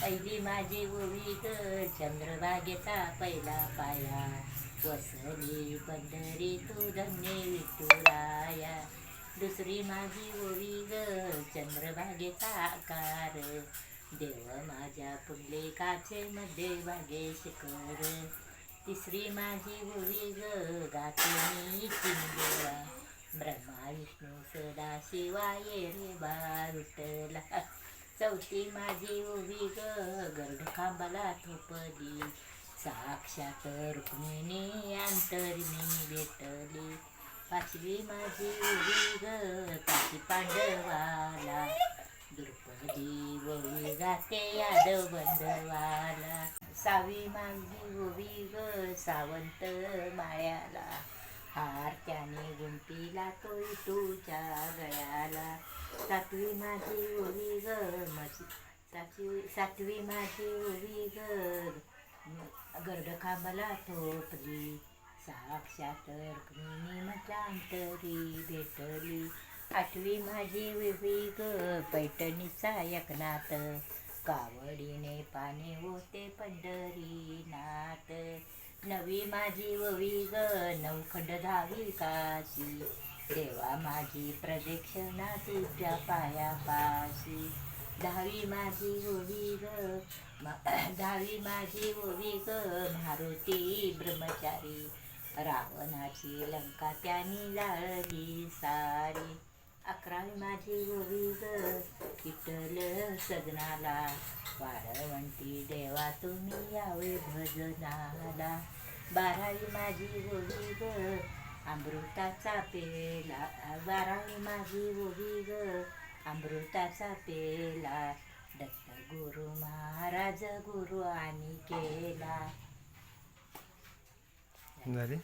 पहिली माझी ओवी ग. चंद्रभागेचा पहिला पाया. वसली पंढरी तू धन्य विठुराया. दुसरी माझी ओळी ग. चंद्रभागेचा आकार. देव माझ्या पुंडलिकाचे मध्ये भागे शिखर. तिसरी माझी ओळी ग. गाते मी चिंदेवा ब्रह्मा विष्णू सदा शिवाय रे बारुटला चौथी माझी उभी ग गरुड खांबाला थोपली. साक्षात रुक्मिणी अंतरणी भेटली. पाचवी माझी उभी ग काशी पांडवाला. द्रुपदी वळी गाते यादव बंधवाला. सावी माझी उभी ग सावंत माळ्याला हार त्याने गुंतीला तो तुझ्या गळ्याला. सातवी माझी उभी ग माझी सातवी सातवी माझी उभी ग. गर्द खांबाला थोपली साक्षात रुक्मिणी मतांतरी भेटली. आठवी माझी विवी ग पैठणीचा एकनाथ. कावडीने पाने होते पंढरी नाथ नवी माझी ववी ग नवखंड धावी काशी. देवा माझी प्रदक्षिणा तुझ्या पायापाशी. दहावी माझी ओवी ग दहावी माझी ओवी ग मारुती ब्रह्मचारी. रावणाची लंका त्यांनी जाळली सारी. अकरावी माझी ओवी ग विठ्ठल सजनाला. वाळवंटी देवा तुम्ही यावे भजनाला. बारावी माझी ओवी ग अमृताचा पेला वाराणी माझी ओवी ग. अमृताचा पेला दत्त गुरु महाराज गुरु आणि केला. झाली?